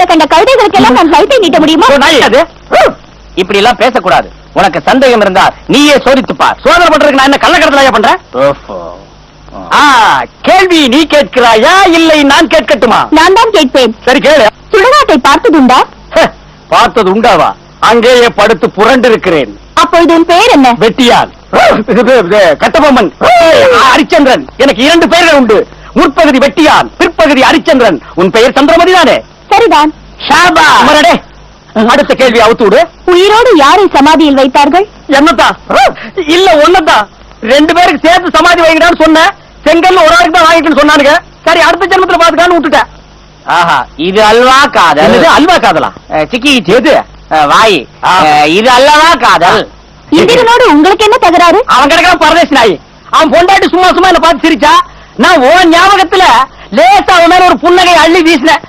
கண்ட கண்ட கவிதைகளுக்கெல்லாம் நான் நீட்ட முடியுமா? அது இப்படி எல்லாம் பேசக்கூடாது. உனக்கு சந்தேகம் இருந்தா நீயே சோதித்து பார் சோதனை பண்றதுக்கு நான் என்ன கள்ளக்கடத்தலையா பண்றேன்? ஆ, கேள்வி நீ கேட்கிறாயா? இல்லை நான் கேட்கட்டுமா? நான் தான் கேட்பேன். சரி கேளு. சுடுகாட்டை பார்த்ததுண்டா? பார்த்தது உண்டாவா? அங்கேயே படுத்து புரண்டு இருக்கிறேன் அப்பொழுது உன் பெயர் என்ன? வெட்டியான் கட்டபொம்மன். ஹரிச்சந்திரன் எனக்கு இரண்டு பெயர்கள் உண்டு. முற்பகுதி வெட்டியான் பிற்பகுதி ஹரிச்சந்திரன் உன் பெயர் சந்திரமதி தானே ஷாபா அமரடே அடுத்த கேள்வி அவுத்து விடு. உயிரோடு யாரை சமாதியில் வைத்தார்கள்? என்னத்தா இல்ல ஒன்னதான் ரெண்டு பேருக்கு சேர்த்து சமாதி வைக்கிறான்னு சொன்னேன். செங்கல் ஒரு ஆளுக்கு தான் வாங்கிட்டு சொன்னானுங்க. சரி அடுத்த ஜென்மத்துல பாத்துக்கான்னு விட்டுட்டேன். ஆஹா இது அல்வா காதல். அல்வா காதலா? சிக்கி எது வாய். இது அல்லவா காதல்? இந்திரனோடு உங்களுக்கு என்ன தகராறு? அவன் கிடக்கிறான் பரதேசி நாய். அவன் பொண்டாட்டி சும்மா சும்மா என்ன பார்த்து சிரிச்சா. நான் ஓ ஞாபகத்துல லேசா அவன் மேல ஒரு புன்னகை அள்ளி வீசினேன்.